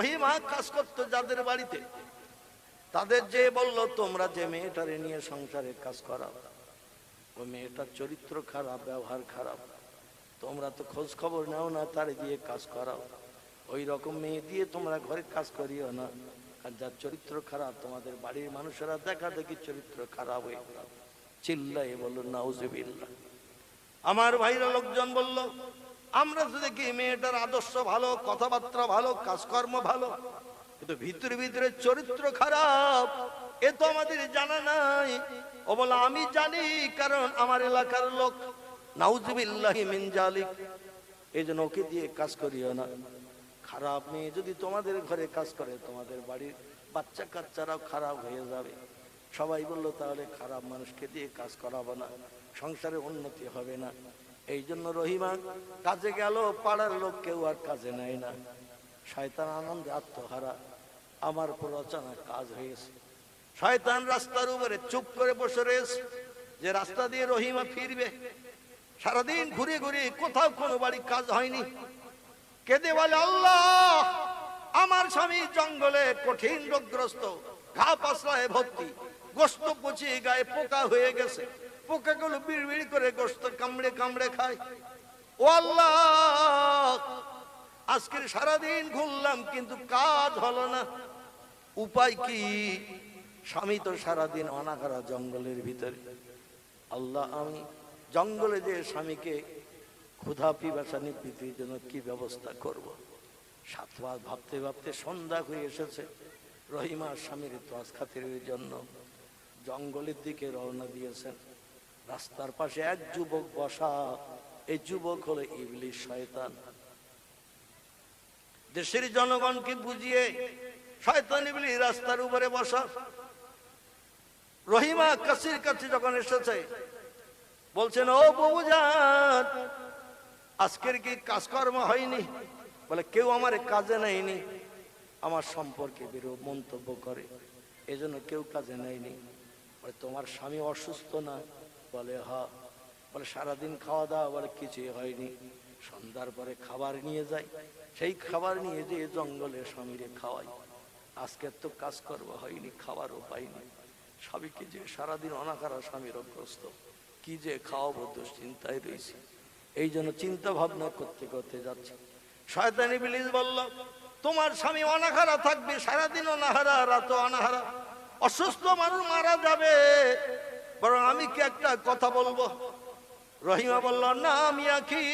রহিমা কাজ করতো যাদের বাড়িতে। তাদের যে বলল, তোমরা যে মেয়েটারে নিয়ে সংসারে কাজ করাও ওই মেয়েটার চরিত্র খারাপ, ব্যবহার খারাপ। তোমরা তো খোঁজ খবর নাও না, তারে দিয়ে কাজ করাও। ওই রকম মেয়ে দিয়ে তোমরা ঘরে কাজ করিও না। আর যার চরিত্র খারাপ, তোমাদের বাড়ির মানুষেরা দেখা দেখি চরিত্র খারাপ হয়ে চিল্লাই বলল নাউজবিল্লা আমার ভাইরা লোকজন বলল আমরা তো দেখি মেয়েটার আদর্শ ভালো, কথাবার্তা ভালো, কাজকর্ম ভালো, কিন্তু ভিতরে ভিতরে চরিত্র খারাপ, এ তো আমাদের জানা নাই। ও বলে, আমি জানি, কারণ আমার এলাকার লোক। নাউজবিল্লাহি মিন জালিক। এই জন্য ওকে দিয়ে কাজ করিও না। খারাপ মেয়ে যদি তোমাদের ঘরে কাজ করে, তোমাদের বাড়ির বাচ্চা কাচ্চারাও খারাপ হয়ে যাবে। সবাই বলল, তাহলে খারাপ মানুষকে দিয়ে কাজ করাবো না। সংসারে উন্নতি হবে না। এই জন্য রহিমা, কাজে গেল, পাড়ার লোক কেউ আর কাজে নেয় না। শয়তান আনন্দে আত্মহারা, আমার প্ররোচনা কাজ হয়েছে। শয়তান রাস্তার উপরে চুপ করে বসে রয়েছে, যে রাস্তা দিয়ে রহিমা ফিরবে। সারাদিন ঘুরে ঘুরে কোথাও কোনো বাড়ি কাজ হয়নি। কেঁদে বলে, আল্লাহ, আমার স্বামী জঙ্গলে কঠিন রোগগ্রস্ত, ঘা পাশলায় ভর্তি, গোস্ত পচিয়ে গায়ে পোকা হয়ে গেছে। পোকাগুলো বিড়বিড় করে গোস্ত কামড়ে কামড়ে খায়। ও আল্লাহ, আজকের সারাদিন ঘুরলাম, কিন্তু কাজ হলো না। উপায় কি? স্বামী তো সারাদিন অনাঘারা জঙ্গলের ভিতরে। আল্লাহ, আমি জঙ্গলে যে স্বামীকে ক্ষুধা পিপাসা নিবৃত্তির জন্য কি ব্যবস্থা করব। সাতবার ভাবতে ভাবতে সন্ধ্যা হয়ে এসেছে। রহিমা স্বামীর তোয়াজ খাতিরের জন্য জঙ্গলের দিকে রওনা দিয়েছেন। রাস্তার পাশে এক যুবক বসা। এই যুবক হলো ইবলিশ শয়তান। দেশের জনগণকে বুঝিয়ে শয়তান ইবলিশ রাস্তার উপরে বসা। রহিমা কাছির কাছে যখন এসেছে, বলছেন, ও বাবুজান আজকের কি কাজকর্ম হয়নি? বলে, কেউ আমার কাজে নেয়নি, আমার সম্পর্কে বিরূপ মন্তব্য করে। এজন্য কেউ কাজে নেয়নি। তোমার স্বামী অসুস্থ না? বলে, হ। বলে, সারাদিন খাওয়া দাওয়া বলে, কিছুই হয়নি। সন্ধ্যার পরে খাবার নিয়ে যাই। সেই খাবার নিয়ে যে জঙ্গলে স্বামীরে খাওয়াই। আজকে তো কাজকর্ম হয়নি, খাবারও পাইনি। স্বামীকে যে সারাদিন অনাকারা স্বামীর অগ্রস্ত কি যে খাওয়াবো দুশ্চিন্তায় রয়েছে এই জন্য চিন্তা ভাবনা করতে করতে যাচ্ছে। শয়তানি বিলিস বলল, তোমার স্বামী অনাহারা থাকবে, সারাদিন অনাহারা রাত অনাহারা। অসুস্থ মানুষ মারা যাবে। বরং আমি কি একটা কথা বলব? রহিমা বলল, না আমি কি?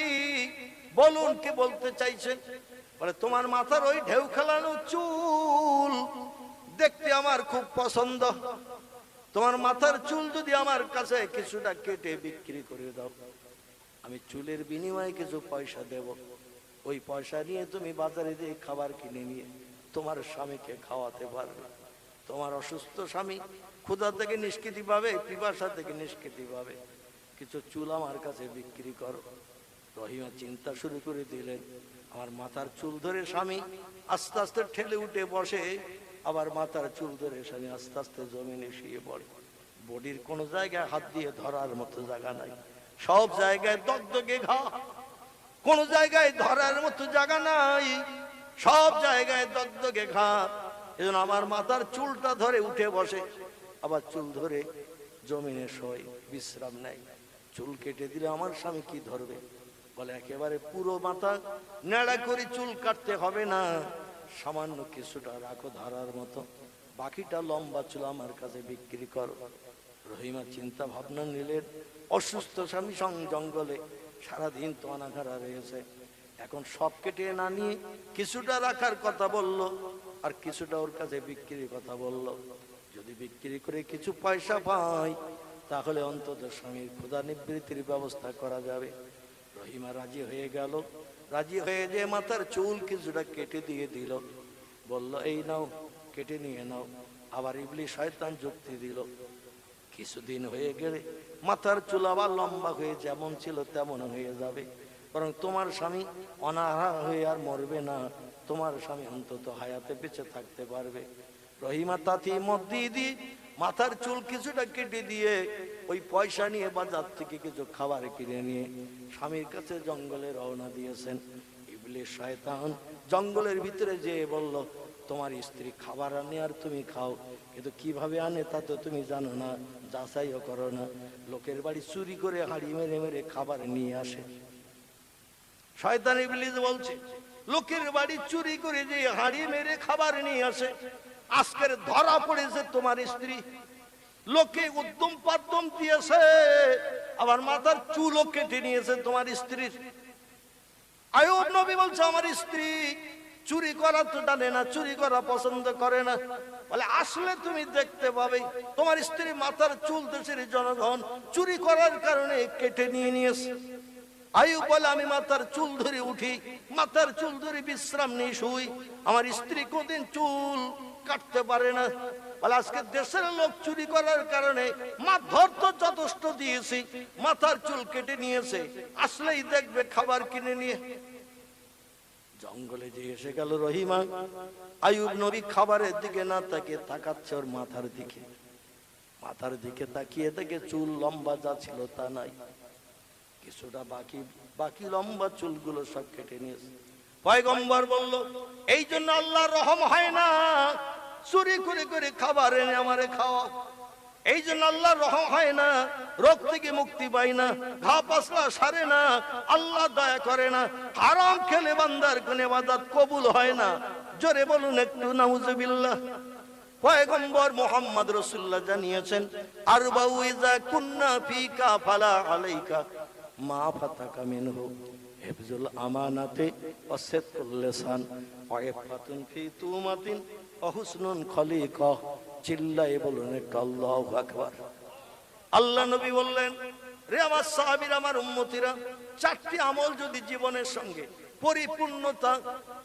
বলুন, কি বলতে চাইছেন বলে, তোমার মাথার ওই ঢেউ খেলানো চুল দেখতে আমার খুব পছন্দ। তোমার মাথার চুল যদি আমার কাছে কিছুটা কেটে বিক্রি করে দাও, আমি চুলের বিনিময়ে কিছু পয়সা দেব। ওই পয়সা নিয়ে তুমি বাজারে দিয়ে খাবার কিনে নিয়ে তোমার স্বামীকে খাওয়াতে পারবে। তোমার অসুস্থ স্বামী ক্ষুধা থেকে নিষ্কৃতি পাবে, পিপাসা থেকে নিষ্কৃতি পাবে। কিছু চুল আমার কাছে বিক্রি করো। রহিমা চিন্তা শুরু করে দিলেন, আমার মাথার চুল ধরে স্বামী আস্তে আস্তে ঠেলে উঠে বসে, আবার মাথার চুল ধরে স্বামী আস্তে আস্তে জমিনে শুয়ে পড়ে। বডির কোনো জায়গায় হাত দিয়ে ধরার মতো জায়গা নাই। সব জায়গায় দগদগে ঘা। কোন জায়গায় ধরার মতো জায়গা নাই। সব জায়গায় দগদগে ঘা। এজন্য আমার মাথার চুলটা ধরে উঠে বসে। আবার চুল ধরে জমিনে শোয়, বিশ্রাম নেয়। চুল কেটে দিলে আমার স্বামী কি ধরবে? বলে, একেবারে পুরো মাথা নেড়া করে চুল কাটতে হবে না। সামান্য কিছুটা রাখো ধরার মতো। বাকিটা লম্বা চুল আমার কাছে বিক্রি করো। রহিমা চিন্তা ভাবনা নিলেন, অসুস্থ স্বামী সং জঙ্গলে সারাদিন তো অনাঘারা রয়েছে। এখন সব কেটে না নিয়ে কিছুটা রাখার কথা বলল, আর কিছুটা ওর কাছে বিক্রির কথা বলল। যদি বিক্রি করে কিছু পয়সা পাই, তাহলে অন্তত স্বামীর ক্ষুধা নিবৃত্তির ব্যবস্থা করা যাবে। রহিমা রাজি হয়ে গেল। রাজি হয়ে যে মাথার চুল কিছুটা কেটে দিয়ে দিল। বলল, এই নাও, কেটে নিয়ে নাও। আবার ইবলি শয়তান যুক্তি দিল, কিছুদিন হয়ে গেলে মাথার চুল আবার লম্বা হয়ে যেমন ছিল তেমন হয়ে যাবে। বরং তোমার স্বামী অনাহা হয়ে আর মরবে না। তোমার স্বামী অন্তত হায়াতে বেঁচে থাকতে পারবে। রহিমা তাঁতি মত দিয়ে মাথার চুল কিছুটা কেটে দিয়ে ওই পয়সা নিয়ে বাজার থেকে কিছু খাবার কিনে নিয়ে স্বামীর কাছে জঙ্গলে রওনা দিয়েছেন। ইবলিস শয়তান জঙ্গলের ভিতরে যে বলল, তোমার স্ত্রী খাবার আনে আর তুমি খাও, কিন্তু কীভাবে আনে তা তো তুমি জানো না, যাচাইও করো না। লোকের বাড়ি চুরি করে হাড়ি মেরে মেরে খাবার নিয়ে আসে। শয়তান ইবলিজ বলছে, লোকের বাড়ি চুরি করে যে হাড়ি মেরে খাবার নিয়ে আসে। আজকের ধরা পড়েছে তোমার স্ত্রী। লোকে উদ্যম পাদ্যম দিয়েছে, আবার মাথার চুলও কেটে নিয়েছে তোমার স্ত্রীর। আয়ুব নবী বলছে, আমার স্ত্রী চুরি করা তো জানে না, চুরি করা পছন্দ করে না। বলে, আসলে তুমি দেখতে পাবে, তোমার স্ত্রী মাথার চুল দেশের জনগণ চুরি করার কারণে কেটে নিয়ে নিয়েছে। আয়ু বলে, আমি মাথার চুল ধরে উঠি, মাথার চুল ধরে বিশ্রাম নিয়ে শুই। আমার স্ত্রী কোনদিন চুল কাটতে পারে না। আজকে দেশের লোক চুরি করার কারণে তো যথেষ্ট দিয়েছি, মাথার চুল কেটে নিয়েছে, আসলেই দেখবে খাবার কিনে নিয়ে। জঙ্গলে যে এসে গেল রহিমা, আয়ুব নবী খাবারের দিকে না তাকে তাকাচ্ছে ওর মাথার দিকে। মাথার দিকে তাকিয়ে চুল লম্বা যা ছিল তা নাই। কিছুটা বাকি বাকি লম্বা চুলগুলো সব কেটে নিয়েছে। পয়গম্বর বলল, এই জন্য আল্লাহ রহম হয় না। চুরি করে করে খাবার এনে আমারে খাওয়া এই জন্য আল্লাহ রহম হয় না, রোগ থেকে মুক্তি পাই না, ঘা পাসলা সারে না, আল্লাহ দয়া করে না। হারাম খেলে বান্দার কোন বাদাত কবুল হয় না। জোরে বলুন একটু, নাউজুবিল্লাহ। পয়গম্বর মোহাম্মদ রসুল্লাহ জানিয়েছেন আর বাউইজা কুন্না ফিকা ফালা আলাইকা, মা ফাতাকা মিনহু। হিফজুল আমানাতে ওয়াসিদকুল লিসান ফি তুমাতিন ওয়া হুসনুন খলিকা, চিল্লায়ে বলুন একটু আল্লাহু আকবার। আল্লাহ নবী বললেন, রে আমার সাহাবীর, আমার উম্মতিরা, চারটি আমল যদি জীবনের সঙ্গে পরিপূর্ণতা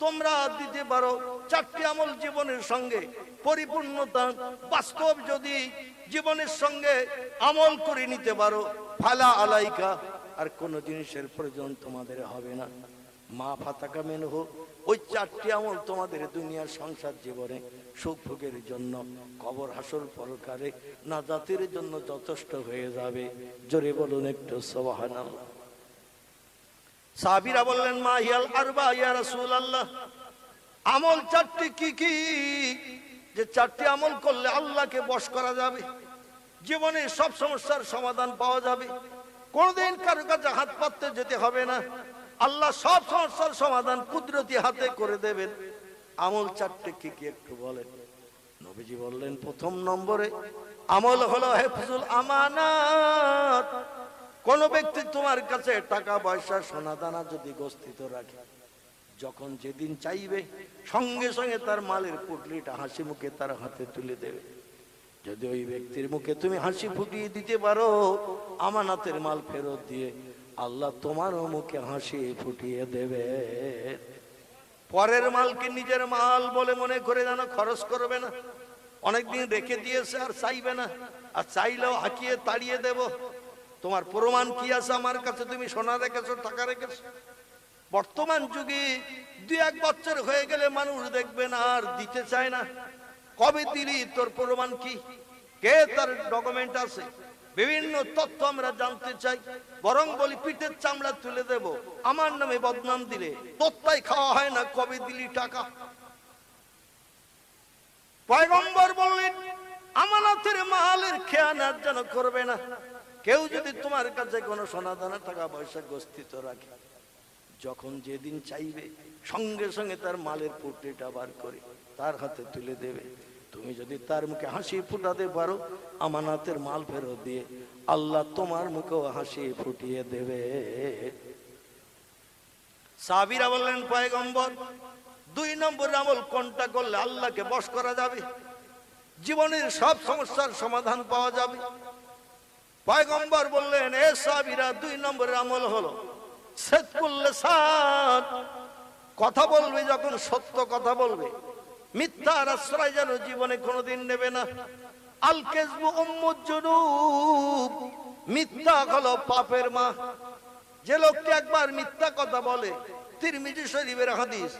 তোমরা দিতে পারো, চারটি আমল জীবনের সঙ্গে পরিপূর্ণতা বাস্তব যদি জীবনের সঙ্গে আমল করে নিতে পারো, ফালা আলাইকা, আর কোন জিনিসের প্রয়োজন তোমাদের হবে না। মা ফাতাকা মেন হোক ওই চারটি আমল তোমাদের দুনিয়ার সংসার জীবনে সুখ ভোগের জন্য, কবর হাসর পরকারে না জাতির জন্য যথেষ্ট হয়ে যাবে। জোরে বলুন একটু সবাহান সাবিরা বললেন মা হিয়াল আরবা ইয়া রাসূল আল্লাহ আমল চারটি কি কি? যে চারটি আমল করলে আল্লাহকে বশ করা যাবে। জীবনে সব সমস্যার সমাধান পাওয়া যাবে। কোনদিন কারও কাছে হাত পাততে যেতে হবে না। আল্লাহ সব সমস্যার সমাধান কুদরতি হাতে করে দেবেন। আমল চারটে কি কি একটু বলেন। নবীজি বললেন, প্রথম নম্বরে আমল হলো হেফজুল আমানাত। কোন ব্যক্তি তোমার কাছে টাকা পয়সা সোনা দানা যদি গস্তিত রাখে, যখন যেদিন চাইবে, সঙ্গে সঙ্গে তার মালের পুটলিটা হাসি মুখে তার হাতে তুলে দেবে। যদি ওই ব্যক্তির মুখে তুমি হাসি ফুটিয়ে দিতে পারো, আমানাতের মাল ফেরত দিয়ে আল্লাহ তোমারও মুখে হাসি ফুটিয়ে দেবে। পরের মালকে নিজের মাল বলে মনে করে যেন খরচ করবে না। অনেকদিন রেখে দিয়েছে আর চাইবে না। আর চাইলেও হাঁকিয়ে তাড়িয়ে দেব। তোমার প্রমাণ কি আছে আমার কাছে? তুমি সোনা রেখেছো, টাকা রেখেছো। বর্তমান যুগে দুই এক বছর হয়ে গেলে মানুষ দেখবে না আর দিতে চায় না। কবে দিলি? তোর প্রমাণ কি? কে তার ডকুমেন্ট আছে? বিভিন্ন তথ্য আমরা জানতে চাই। বরং বলি, পিঠের চামড়া তুলে দেব। আমার নামে বদনাম দিলে তোত্তাই খাওয়া হয় না, কবে দিলি টাকা? পয়গম্বর বললেন, আমানতের মালের খেয়ানার যেন করবে না। কেউ যদি তোমার কাছে কোনো সোনা দানা টাকা পয়সা গস্তিত রাখে, যখন যেদিন চাইবে, সঙ্গে সঙ্গে তার মালের পুটলিটা বার করে তার হাতে তুলে দেবে। তুমি যদি তার মুখে হাসি ফুটাতে পারো, আমানাতের মাল ফেরত দিয়ে আল্লাহ তোমার মুখেও হাসি ফুটিয়ে দেবে। সাবিরা বললেন, পয়গম্বর, দুই নম্বর আমল কোনটা করলে আল্লাহকে বশ করা যাবে? জীবনের সব সমস্যার সমাধান পাওয়া যাবে। পয়গম্বর বললেন, এ সাবিরা দুই নম্বরের আমল হলো সেদকুল্লেসান কথা বলবে যখন সত্য কথা বলবে মিথ্যার আশ্রয় যেন জীবনে কোনোদিন নেবে না। উম্মুজ্জুনুব মিথ্যা হলো পাপের মা। যে লোকটি একবার মিথ্যা কথা বলে, তিরমিজি শরীফের হাদিস,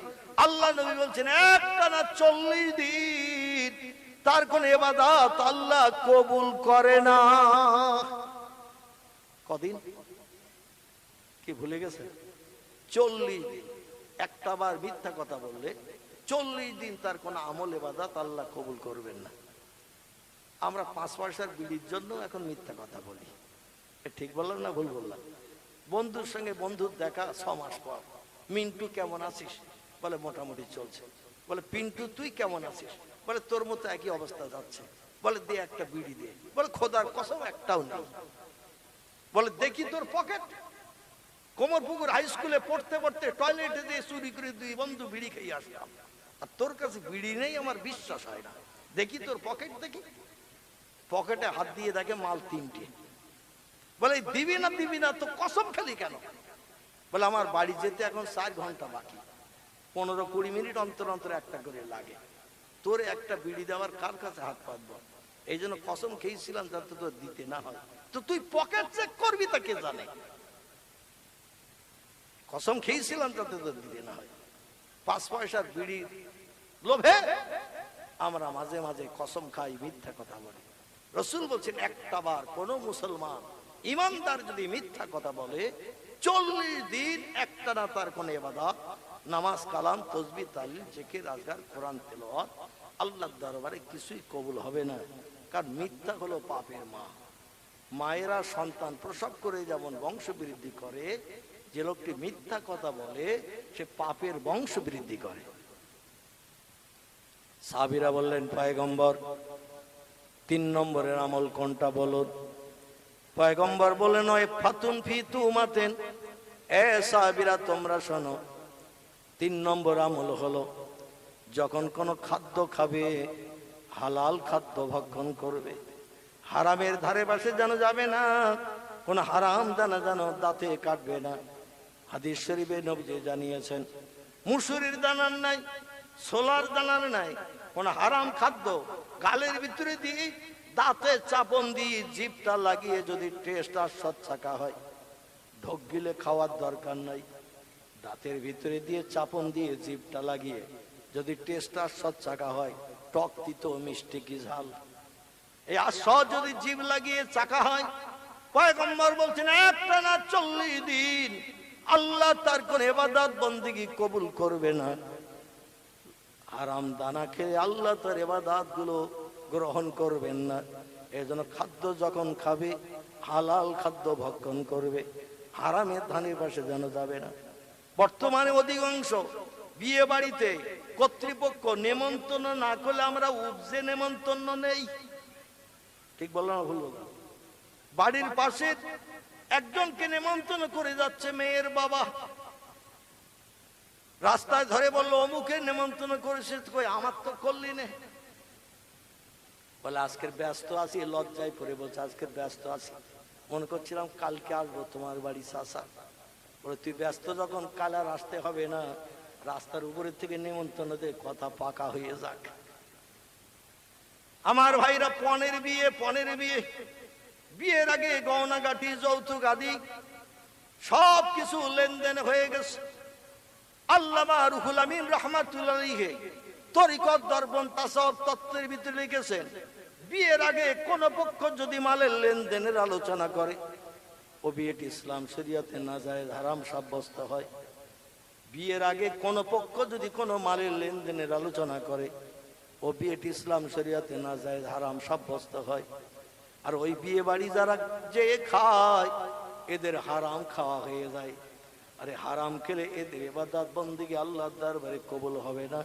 আল্লাহ নবী বলছেন একটা না চল্লিশ দিন, তার কোন এবাদাত আল্লাহ কবুল করে না। কদিন? কি ভুলে গেছে চল্লিশ দিন। একটা বার মিথ্যা কথা বললে চল্লিশ দিন তার কোনো আমল এবাদাত আল্লাহ কবুল করবেন না। আমরা পাঁচ পয়সার বিড়ির জন্য এখন মিথ্যা কথা বলি। ঠিক বললাম না ভুল বললাম? বন্ধুর সঙ্গে বন্ধুর দেখা ছ মাস পর। মিন্টু কেমন আছিস? বলে, মোটামুটি চলছে। বলে, পিন্টু, তুই কেমন আছিস? বলে, তোর মতো একই অবস্থা যাচ্ছে। বলে, দে একটা বিড়ি দে। বলে, খোদার কসম, একটাও নেই। বলে, দেখি তোর পকেট। কোমরপুকুর হাই স্কুলে পড়তে পড়তে টয়লেটে দিয়ে চুরি করে দুই বন্ধু বিড়ি খেয়ে আসলাম। আর তোর কাছে বিড়ি নেই, আমার বিশ্বাস হয় না। দেখি তোর পকেট দেখি। পকেটে হাত দিয়ে দেখে মাল তিনটে। বলে দিবি না দিবি না, তো কসম খেলি কেন? বলে, আমার বাড়ি যেতে এখন চার ঘণ্টা বাকি। পনেরো কুড়ি মিনিট অন্তর অন্তর একটা করে লাগে। তোর একটা বিড়ি দেওয়ার কার কাছে হাত পাতবো? এই জন্য কসম খেয়েছিলাম যাতে তোর দিতে না হয়। তো তুই পকেট চেক করবি তা কে জানে? কসম খেয়েছিলাম যাতে তোর দিতে না হয়। পাঁচ পয়সার বিড়ি। লোভে? আমরা মাঝে মাঝে কসম খাই, মিথ্যা কথা বলি। রসুল বলছেন, একটা বার কোন মুসলমান ইমানদার যদি মিথ্যা কথা বলে, চল্লিশ দিন একটা না তার কোন এবাদত নামাজ কালাম, তসবি, তালিল জেকে রাজগার কোরআন, তেলাওয়াত, আল্লাহর দরবারে কিছুই কবুল হবে না। কারণ মিথ্যা হলো পাপের মা। মায়েরা সন্তান প্রসব করে যেমন বংশ বৃদ্ধি করে যে লোকটি মিথ্যা কথা বলে, সে পাপের বংশ বৃদ্ধি করে। সাবিরা বললেন, পয়গম্বর, তিন নম্বরের আমল কোনটা বলুন পয়গম্বর বললেন, ওই ফাতুন ফি তুমাতেন। এ সাবিরা তোমরা শোনো, তিন নম্বর আমল হলো, যখন কোনো খাদ্য খাবে, হালাল খাদ্য ভক্ষণ করবে, হারামের ধারে পাশে যেন যাবে না, কোন হারাম দানা যেন দাঁতে কাটবে না হাদিস শরীফে নবীজি জানিয়েছেন, মুসুরির দানার নাই সোলার দানার নাই, কোন হারাম খাদ্য গালের ভিতরে দিয়ে দাঁতে চাপন দিয়ে জিভটা লাগিয়ে যদি টেস্ট আর সৎ থাকা হয়, ঢোক গিলে খাওয়ার দরকার নাই। দাঁতের ভিতরে দিয়ে চাপন দিয়ে জিভটা লাগিয়ে যদি টেস্ট আর সৎ চাকা হয়, টক তিতো মিষ্টি কি ঝাল। এই আশ্বাস যদি জীব লাগিয়ে চাকা হয়, পয়গম্বর বলছেন, একটা না চল্লিশ দিন আল্লাহ তার কোন এবাদত বন্দিগি কবুল করবে না। আরাম দানা খেয়ে আল্লাহ তার এবাদাতগুলো গ্রহণ করবেন না। এই জন্য খাদ্য যখন খাবে, হালাল খাদ্য ভক্ষণ করবে। হারামের ধানের পাশে যেন যাবে না। বর্তমানে অধিকাংশ বিয়ে বাড়িতে কর্তৃপক্ষ নেমন্তন্ন না করলে আমরা উপজে নেমন্তন্ন নেই। ঠিক বললাম ভুল বললাম? বাড়ির পাশে একজনকে নেমন্তন্ন করে যাচ্ছে মেয়ের বাবা। রাস্তায় ধরে বলল, অমুকে নেমন্তন্ন করেছে? আমার তো করলি নে বলে, আজকের ব্যস্ত আছি, লজ্জায় পড়ে বলছে, আজকের ব্যস্ত আছি। মনে করছিলাম কালকে আসব তোমার বাড়ি চাষা বলে, তুই ব্যস্ত যখন, কাল আর আসতে হবে না। রাস্তার উপরের থেকে নেমন্তন্ন দে, কথা পাকা হয়ে যাক। আমার ভাইরা, পনেরো বিয়ে পনেরো বিয়ে। বিয়ের আগে গহনাগাটি, যৌতুক আদি, সব কিছু লেনদেন হয়ে গেছে। আল্লামা রুহুল আমিন রহমাতুল্লাহে তরিকত, দর্পণ, তাসব, তত্ত্বের ভিতরে লিখেছেন, বিয়ের আগে কোন পক্ষ যদি মালের লেনদেনের আলোচনা করে, ও বিয়েটি ইসলাম শরিয়াতে না যায় হারাম সাব্যস্ত হয়। বিয়ের আগে কোন পক্ষ যদি কোনো মালের লেনদেনের আলোচনা করে, ও বিয়েটি ইসলাম শরিয়াতে না যায় হারাম সাব্যস্ত হয়। আর ওই বিয়ে বাড়ি যারা যে খায়, এদের হারাম খাওয়া হয়ে যায়। আরে হারাম খেলে এদের এবাদাত বন্দিকে আল্লাহ দরবারে কবুল হবে না।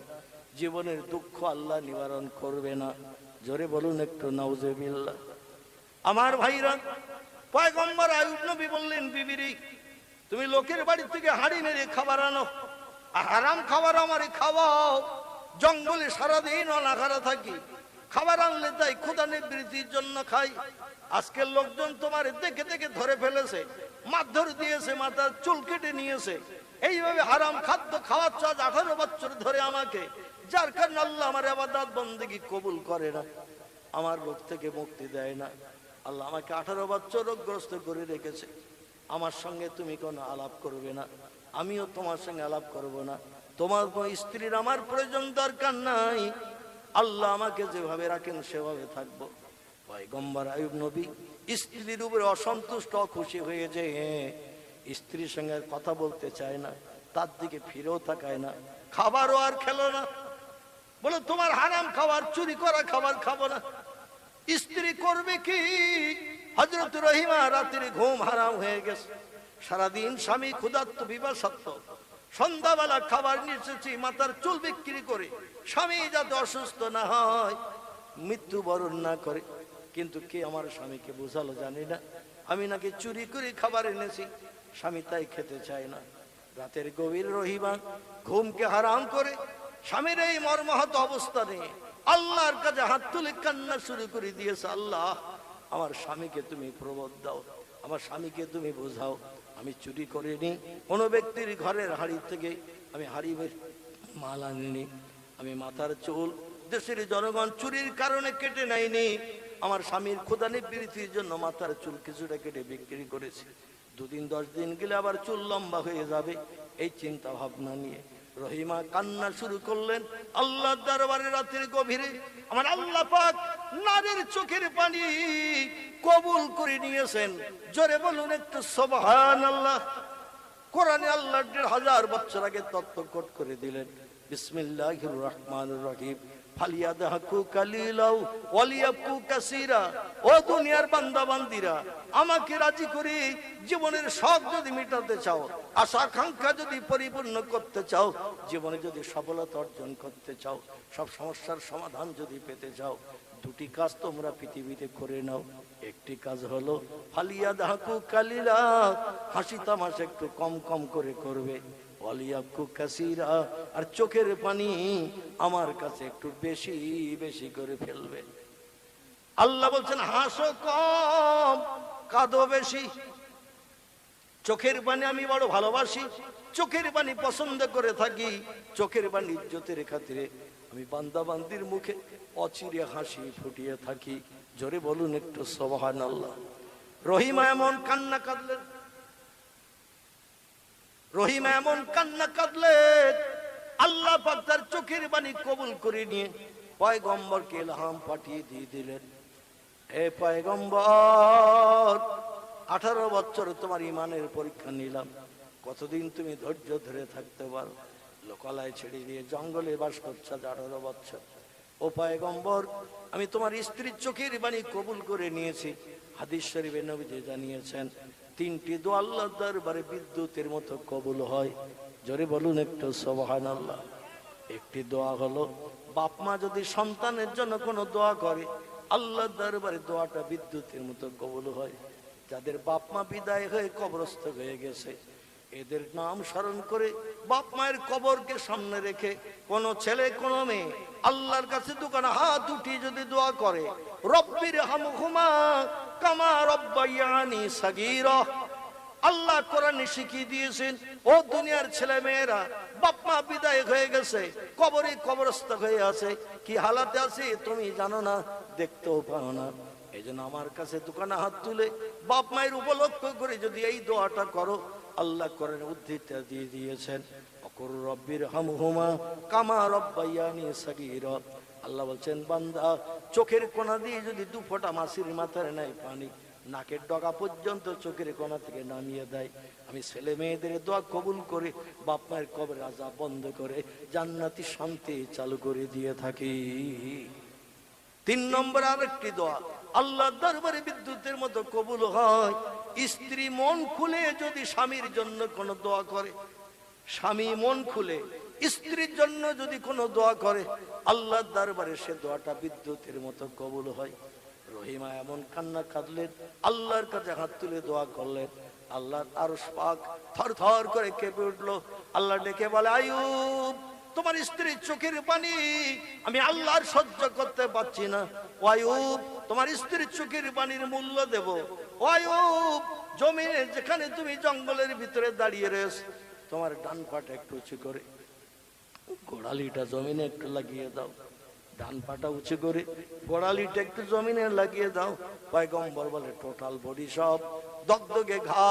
জীবনের দুঃখ আল্লাহ নিবারণ করবে না। জোরে বলুন একটু নাউজেবিল্লা আমার ভাইরা, পয়গম্বর আয়ুব নবী বললেন, বিবিরি, তুমি লোকের বাড়ি থেকে হাড়ি মেরে খাবার আনো। হারাম খাবার আমারে খাওয়াও। জঙ্গলে সারাদিন অনাঘারা থাকি। খাবার আনলে তাই ক্ষুদা নিবৃত্তির জন্য খাই। আজকের লোকজন তোমার দেখে দেখে ধরে ফেলেছে, মারধর দিয়েছে, মাথার চুল কেটে নিয়েছে। এইভাবে হারাম খাদ্য খাওয়াচ্ছ আজ আঠারো বছর ধরে আমাকে। যার কারণে আল্লাহ আমার আবাদাত বন্দেগী কবুল করে না। আমার রোগ থেকে মুক্তি দেয় না। আল্লাহ আমাকে আঠারো বছর রোগগ্রস্ত করে রেখেছে। আমার সঙ্গে তুমি কোনো আলাপ করবে না। আমিও তোমার সঙ্গে আলাপ করব না। তোমার কোনো স্ত্রীর আমার প্রয়োজন দরকার নাই। আল্লাহ আমাকে যেভাবে রাখেন সেভাবে থাকব। পয়গম্বর আয়ুব নবী স্ত্রীর উপরে অসন্তুষ্ট, খুশি হয়ে যে স্ত্রীর সঙ্গে কথা বলতে চায় না, তার দিকে ফিরেও তাকায় না, খাবারও আর খেলো না। বলে, তোমার হারাম খাবার, চুরি করা খাবার খাব না। স্ত্রী করবে কি? হজরত রহিমা রাতের ঘুম হারাম হয়ে গেছে। সারাদিন স্বামী ক্ষুধার্ত বিবাসত্ব সন্ধ্যাবেলা খাবার নিয়ে এসেছি, মাথার চুল বিক্রি করে। স্বামী যাতে অসুস্থ না হয় মৃত্যুবরণ না করে। কিন্তু কে আমার স্বামীকে বোঝালো জানি না। আমি নাকি চুরি করে খাবার এনেছি, স্বামী তাই খেতে চায় না। রাতের গভীর রহিমা ঘুমকে হারাম করে, স্বামীর এই মর্মাহত অবস্থা নিয়ে আল্লাহর কাছে হাত তুলে কান্না শুরু করে দিয়েছে, আল্লাহ, আমার স্বামীকে তুমি প্রবোধ দাও, আমার স্বামীকে তুমি বোঝাও। আমি চুরি করিনি। কোনো ব্যক্তির ঘরের হাড়ি থেকে আমি হাড়ি মাল আনিনি। আমি মাথার চুল দেশের জনগণ চুরির কারণে কেটে নেয়নি। আমার স্বামীর ক্ষুদা নিবৃত্তির জন্য মাথার চুল কিছুটা কেটে বিক্রি করেছি। দুদিন, দশ দিন গেলে আবার চুল লম্বা হয়ে যাবে, এই চিন্তা ভাবনা নিয়ে। রহিমা কান্না শুরু করলেন, আল্লাহ দরবারে রাতের গভীরে। আমার আল্লাহ পাক নারীর চোখের পানি কবুল করে নিয়েছেন। জোরে বলুন একটু সবহান আল্লাহ কোরআনে আল্লাহ দেড় হাজার বছর আগে তত্ত্ব কোট করে দিলেন। বিসমিল্লাহির রহমানির রহিম। ও দুনিয়ার বান্দা বান্দিরা আমাকে রাজি করে, জীবনের শখ যদি মেটাতে চাও আশা আকাঙ্ক্ষা যদি পরিপূর্ণ করতে চাও, জীবনে যদি সফলতা অর্জন করতে চাও, সব সমস্যার সমাধান যদি পেতে চাও, দুটি কাজ তোমরা পৃথিবীতে করে নাও। একটি কাজ হলো ফালিয়া দাহাকু কালিলা হাসি তামাশা একটু কম কম করে করবে। আর চোখের পানি আমার কাছে একটু বেশি বেশি করে ফেলবে। আল্লাহ বলছেন, হাসো কম, কাঁদো বেশি। চোখের পানি আমি বড় ভালোবাসি, চোখের পানি পছন্দ করে থাকি, চোখের পানি ইজ্জতের খাতিরে আমি বান্দা বান্দির মুখে অচিরে হাসি ফুটিয়ে থাকি। জোরে বলুন একটু সবহান আল্লাহ রহিমা এমন কান্না কাঁদলেন। রহিমা এমন কান্না কাঁদলেন আল্লাহ তার চোখের বাণী কবুল করে নিয়ে পয়গম্বরকে এলহাম পাঠিয়ে দিয়ে দিলেন। হে পয়গম্বর, আঠারো বছর তোমার ইমানের পরীক্ষা নিলাম। কতদিন তুমি ধৈর্য ধরে থাকতে পারো? লোকালয় ছেড়ে দিয়ে জঙ্গলে বাস করছ আঠারো বছর। ও পয়গম্বর, আমি তোমার স্ত্রীর চোখের বাণী কবুল করে নিয়েছি। হাদিস শরীফে নবীজি জানিয়েছেন তিনটি দো আল্লাহ দরবারে বিদ্যুতের মতো কবুল হয়। জোরে বলুন একটু সবহান আল্লাহ একটি দোয়া হলো, বাপ মা যদি সন্তানের জন্য কোনো দোয়া করে আল্লাহ দরবারে দোয়াটা বিদ্যুতের মতো কবুল হয়। যাদের বাপ মা বিদায় হয়ে কবরস্থ হয়ে গেছে, এদের নাম স্মরণ করে বাপ মায়ের কবরকে সামনে রেখে কোন ছেলে, কোন মেয়ে আল্লাহর কাছে দোকানে হাত উঠিয়ে যদি দোয়া করে, রব্বির হামহুমা আল্লাহ কোরআনে শিখিয়ে দিয়েছেন, ও দুনিয়ার ছেলে মেয়েরা বিদায় হয়ে গেছে, কবরে কবরস্থ হয়ে আছে, কি হালাতে আছে তুমি জানো না, দেখতেও পাও না। এই আমার কাছে দোকানে হাত তুলে বাপ মায়ের উপলক্ষ করে যদি এই দোয়াটা করো, আল্লাহ করেন উদ্ধৃতা দিয়ে দিয়েছেন, অকর রব্বির হামহুমা কামা রব্বাইয়ানি সাগীরা। আল্লাহ বলছেন, বান্দা, চোখের কোনা দিয়ে যদি দু ফোঁটা মাসির মাথায় নেয় পানি, নাকের ডগা পর্যন্ত চোখের কোনা থেকে নামিয়ে দেয়। আমি ছেলে মেয়েদের দোয়া কবুল করে বাপ মায়ের কবর রাজা বন্ধ করে জান্নাতি শান্তি চালু করে দিয়ে থাকি। তিন নম্বর আরেকটি দোয়া, আল্লাহ দরবারে বিদ্যুতের মতো কবুল হয়। স্ত্রী মন খুলে যদি স্বামীর জন্য কোনো দোয়া করে, স্বামী মন খুলে স্ত্রীর জন্য যদি কোনো দোয়া করে আল্লাহর দরবারে সে দোয়াটা বিদ্যুতের মতো কবুল হয়। রহিমা এমন কান্না কাঁদলেন, আল্লাহর কাছে হাত তুলে দোয়া করলেন। আল্লাহ আর পাক থর থর করে কেঁপে উঠল। আল্লাহ ডেকে বলে, আয়ুব, তোমার স্ত্রীর চোখের পানি আমি আল্লাহর সহ্য করতে পারছি না। ওয়ায়ুব তোমার স্ত্রীর চোখের পানির মূল্য দেব। ওয়ায়ুব জমিনে যেখানে তুমি জঙ্গলের ভিতরে দাঁড়িয়ে রয়েছ, তোমার ডান পাটা একটু উঁচু করে। গোড়ালিটা জমিনে একটু লাগিয়ে দাও। ডান পাটা উঁচু করে গোড়ালিটা একটু জমিনে লাগিয়ে দাও। পয়গম্বর বলে, টোটাল বডি সব দগদগে ঘা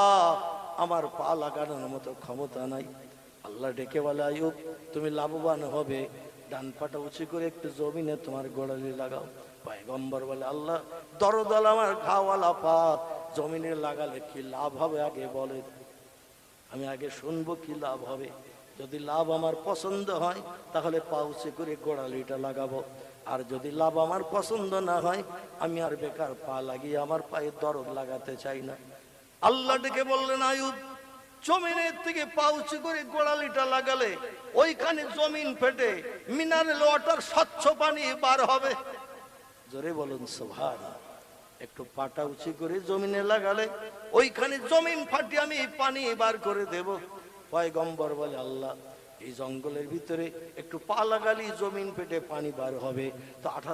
আমার পা লাগানোর মতো ক্ষমতা নাই। আল্লাহ ডেকে বলে আয়ুব তুমি লাভবান হবে। ডান পাটা উঁচু করে একটু জমিনে তোমার গোড়ালি লাগাও। পয়গম্বর বলে, আল্লাহ, দরদল আমার ঘাওয়ালা পা জমিনে লাগালে কি লাভ হবে আগে বলে আমি আগে শুনব কি লাভ হবে। যদি লাভ আমার পছন্দ হয়, তাহলে পাউচে করে গোড়ালিটা লাগাবো। আর যদি লাভ আমার পছন্দ না হয়, আমি আর বেকার পা লাগিয়ে আমার পায়ে দরদ লাগাতে চাই না। আল্লাহ ডেকে বললেন, আয়ুব, জমিনের থেকে পাউচি করে গোড়ালিটা লাগালে ওইখানে জমিন ফেটে মিনারেল ওয়াটার স্বচ্ছ পানি বার হবে। জোরে বলুন সোভান একটু পাটা উঁচু করে জমিনে লাগালে ওইখানে জমিন ফাটিয়ে আমি পানি বার করে দেব। পয়গম্বর বলে, আল্লাহ, এই জঙ্গলের ভিতরে একটু পালাগালি জমিন পেটে পানি বার হবে। তো আঠারো